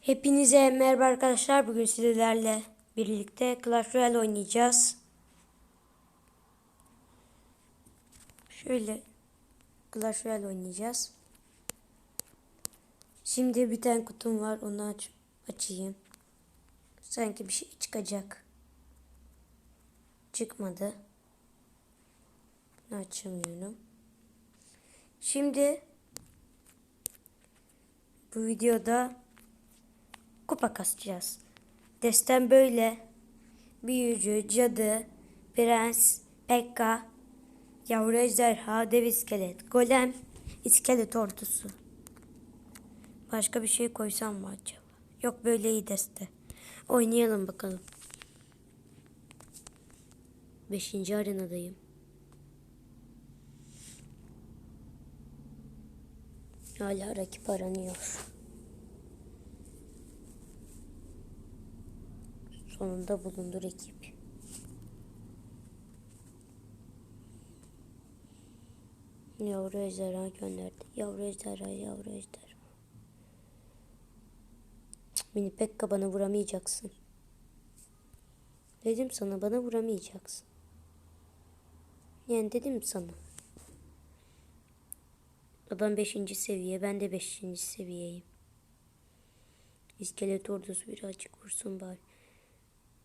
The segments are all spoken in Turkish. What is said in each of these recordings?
Hepinize merhaba arkadaşlar. Bugün sizlerle birlikte Clash Royale oynayacağız. Şöyle Clash Royale oynayacağız. Şimdi bir tane kutum var. Onu aç açayım. Sanki bir şey çıkacak. Çıkmadı. Bunu açamıyorum. Şimdi bu videoda kupa kasacağız. Destem böyle. Büyücü, cadı, prens, pekka, yavru ejderha, dev iskelet, golem, iskelet ordusu. Başka bir şey koysam mı acaba? Yok böyle iyi deste. Oynayalım bakalım. Beşinci arenadayım. Hala rakip aranıyor. Sonunda bulundu rakip. Yavru ejderha gönderdi. Yavru ejderha, yavru ejderha. Mini Pekka bana vuramayacaksın. Dedim sana bana vuramayacaksın. Yani dedim sana. Adam 5. seviye, ben de 5. seviyeyim. İskelet ordusu birazcık vursun bari.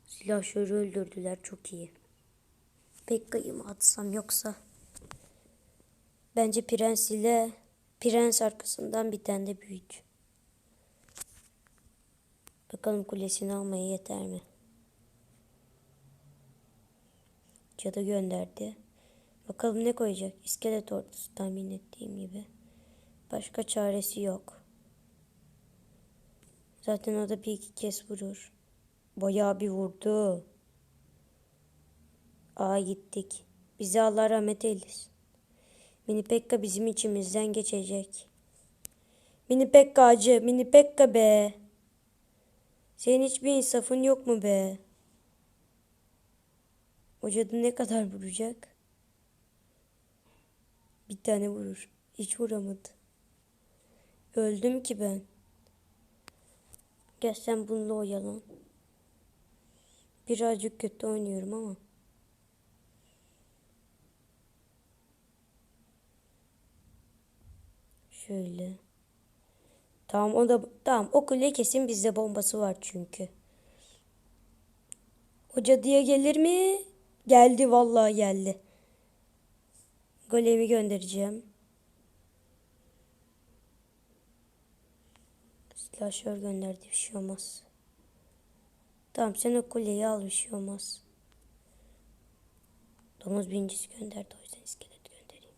Silahşörü öldürdüler, çok iyi. Pekka'yı mı atsam yoksa? Bence prens ile prens arkasından bir tane de büyücü. Bakalım kulesini almaya yeter mi? Cadı gönderdi. Bakalım ne koyacak? İskelet ordusu tahmin ettiğim gibi. Başka çaresi yok. Zaten o da bir iki kez vurur. Bayağı bir vurdu. Aa gittik. Bize Allah rahmet eylesin. Mini Pekka bizim içimizden geçecek. Mini Pekka acı. Mini Pekka be. Senin hiçbir insafın yok mu be? O ne kadar vuracak? Bir tane vurur. Hiç vuramadı. Öldüm ki ben. Gel sen bununla oyalan. Birazcık kötü oynuyorum ama. Şöyle. Tamam o da tamam o kule kesin bizde bombası var çünkü. O cadıya gelir mi? Geldi vallahi geldi. Golemi göndereceğim. Silahşör gönderdi bir şey olmaz. Tamam sen o kuleyi al bir şey olmaz. Domuz birincisi gönderdi o yüzden iskelet göndereyim.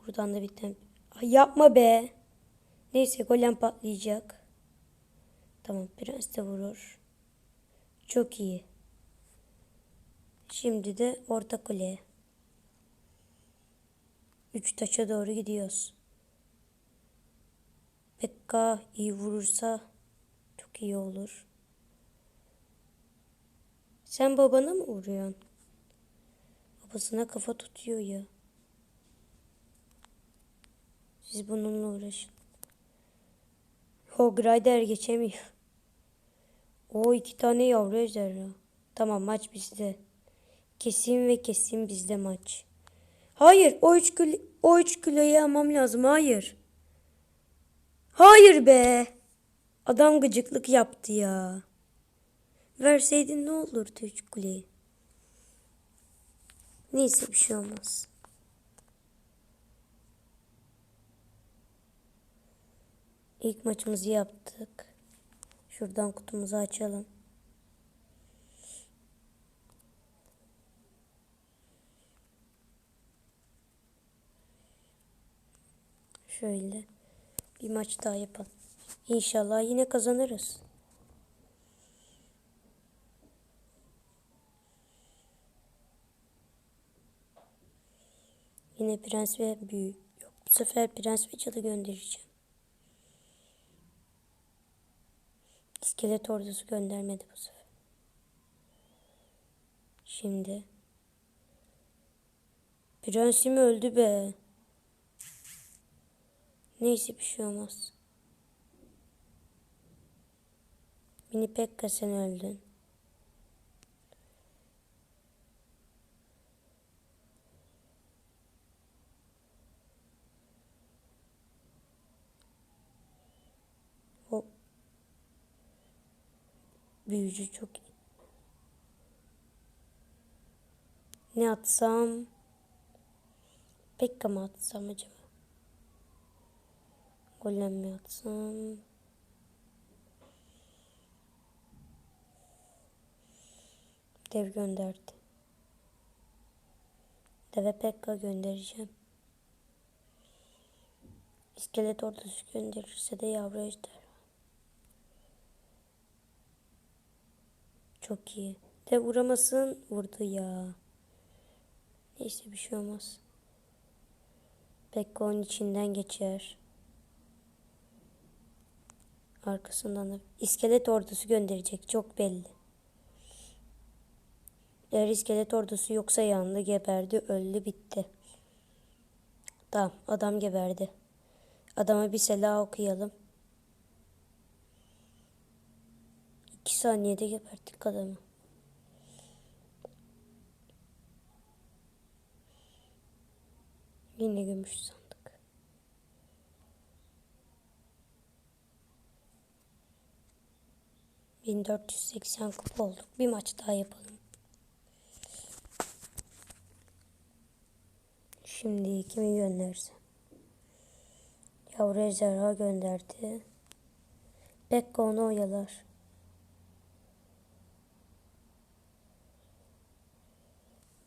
Buradan da bir tane... Ay yapma be. Neyse golem patlayacak. Tamam prens de vurur. Çok iyi. Şimdi de orta kuleye. Üç taça doğru gidiyoruz. Pekka iyi vurursa çok iyi olur. Sen babana mı vuruyorsun? Babasına kafa tutuyor ya. Siz bununla uğraşın. O Grider geçemiyor. O iki tane yavru ejderha. Tamam maç bizde. Kesin ve kesin bizde maç. Hayır o üç kilo, o üç kiloyu almam lazım. Hayır. Hayır be. Adam gıcıklık yaptı ya. Verseydin ne olurdu üç kuleyi? Neyse bir şey olmaz. İlk maçımızı yaptık. Şuradan kutumuzu açalım. Şöyle bir maç daha yapalım. İnşallah yine kazanırız. Yine prens ve büyü. Yok bu sefer prens ve cadı göndereceğim. İskelet ordusu göndermedi bu sefer. Şimdi. Prensim öldü be. Neyse bir şey olmaz. Mini Pekka sen öldün. Hop. Büyücü çok iyi. Ne atsam? Pekka mı atsam acaba? Golem mi atsam? Dev gönderdi. Deve Pekka göndereceğim. İskelet ordusu gönderirse de yavru ejder. Çok iyi. De vuramasın. Vurdu ya. Neyse bir şey olmaz. Pekka onun içinden geçer. Arkasından da iskelet ordusu gönderecek. Çok belli. Eğer iskelet ordusu yoksa yandı, geberdi, öldü, bitti. Tamam, adam geberdi. Adama bir selah okuyalım. İki saniyede geberttik adamı. Yine gümüş sandık. Bin dört yüz seksen kupa olduk. Bir maç daha yapalım. Şimdi kimi göndersin? Yavru ejderha gönderdi. Pekka onu oyalar.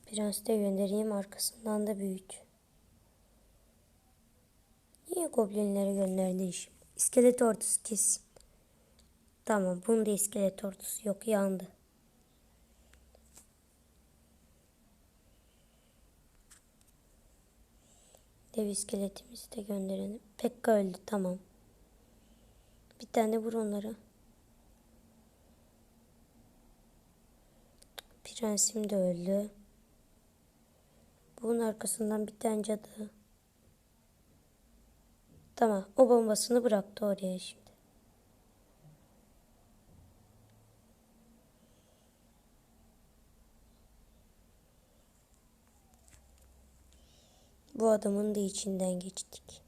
Prens de göndereyim arkasından da büyüt. Niye goblinleri gönderdin şimdi? İskelet ordusu kesin. Tamam bunda iskelet ordusu yok yandı. Dev iskeletimizi de gönderelim. Pekka öldü tamam. Bir tane vur onlara. Prensim de öldü. Bunun arkasından bir tane cadı. Tamam o bombasını bıraktı oraya şimdi. Bu adamın da içinden geçtik.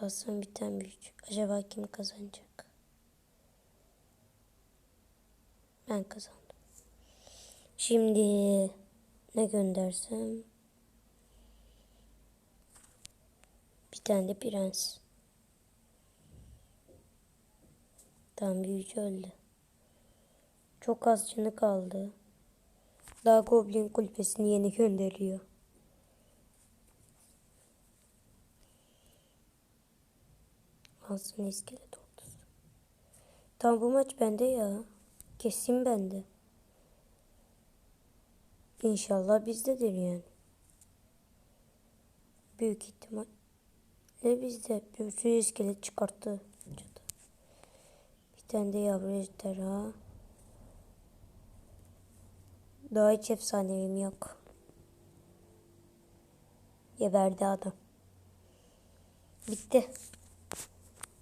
Alsam bir tane büyük. Acaba kim kazanacak? Ben kazandım. Şimdi ne göndersem? Bir tane de prens. Tam büyücü öldü. Çok az canı kaldı. Daha Goblin kulübesini yeni gönderiyor. Alsın iskelet ordusu. Tam bu maç bende ya. Kesin bende. İnşallah bizdedir yani. Büyük ihtimal. Ne bizde? Bir sürü iskelet çıkarttı. Bir tane de yavru ejderha. Daha hiç efsanevim yok. Geberdi adam. Bitti.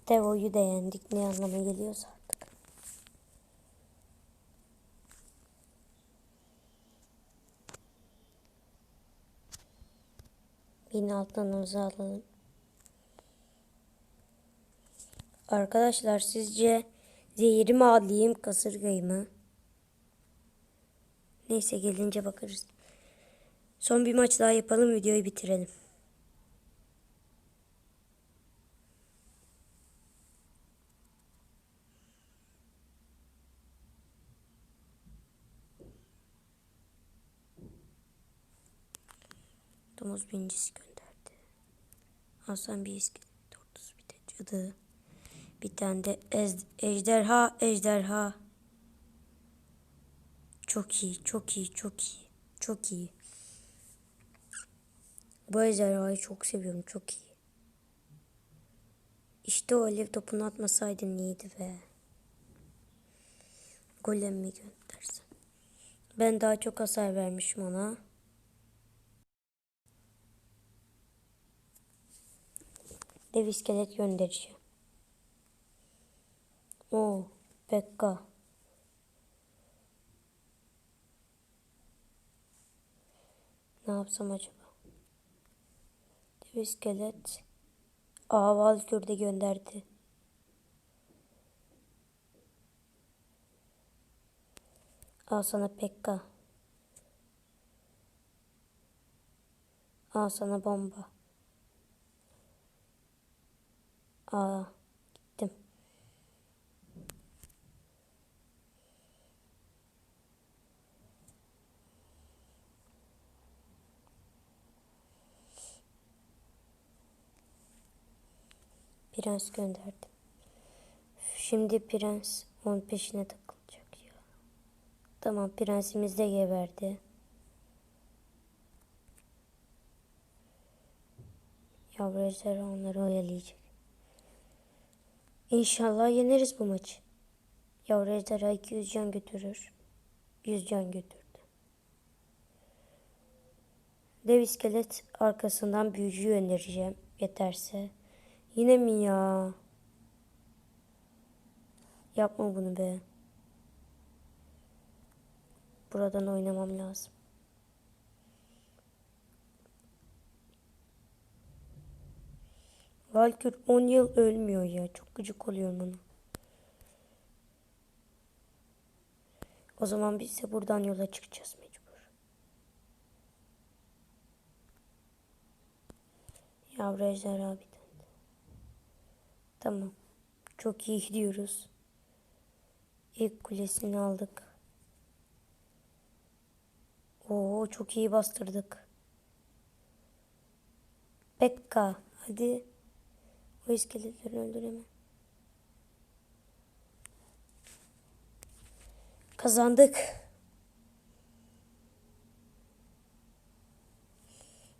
Devo'yu da yendik. Ne anlama geliyorsa artık. Bin altınımızı alalım. Arkadaşlar sizce zehiri mi alayım kasırgayı mı? Neyse gelince bakarız. Son bir maç daha yapalım videoyu bitirelim. Domuz bincisi gönderdi. Hasan bir iskelet ordusu bir de cadı. Bir tane de ejderha ejderha. Çok iyi, çok iyi, çok iyi. Çok iyi. Bu ejderhayı çok seviyorum, çok iyi. İşte o alev topunu atmasaydın iyiydi be. Golem mi göndersen? Ben daha çok hasar vermişim ona. Dev iskelet göndereceğim. Oo, Pekka. Ne yapsam acaba? Dev iskelet. Aa, Valkür de gönderdi. Al sana Pekka. Al sana bomba. Aa, Prens gönderdim. Şimdi prens onun peşine takılacak ya. Tamam prensimiz de geberdi. Yavru ejderha onları oyalayacak. İnşallah yeneriz bu maçı. Yavru ejderha 200 can götürür. 100 can götürdü. Dev iskelet arkasından büyücü göndereceğim. Yeterse. Yine mi ya? Yapma bunu be. Buradan oynamam lazım. Valkür 10 yıl ölmüyor ya. Çok gıcık oluyorum ona. O zaman biz de buradan yola çıkacağız mecbur. Yavru ejderha bir. Tamam. Çok iyi gidiyoruz. İlk kulesini aldık. Oo çok iyi bastırdık. Pekka hadi. O iskeletleri öldüremem. Kazandık.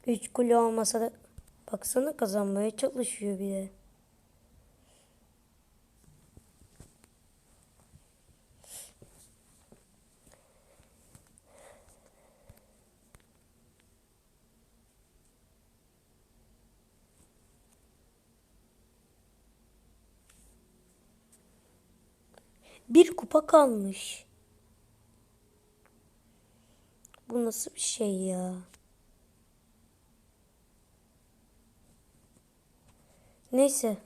Üç kule olmasa da baksana kazanmaya çalışıyor bir de. Bir kupa kalmış. Bu nasıl bir şey ya? Neyse.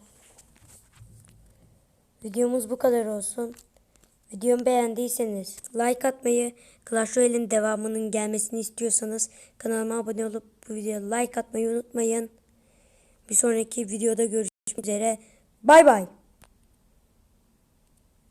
Videomuz bu kadar olsun. Videomu beğendiyseniz like atmayı, Clash Royale'in devamının gelmesini istiyorsanız kanalıma abone olup bu videoya like atmayı unutmayın. Bir sonraki videoda görüşmek üzere. Bay bay.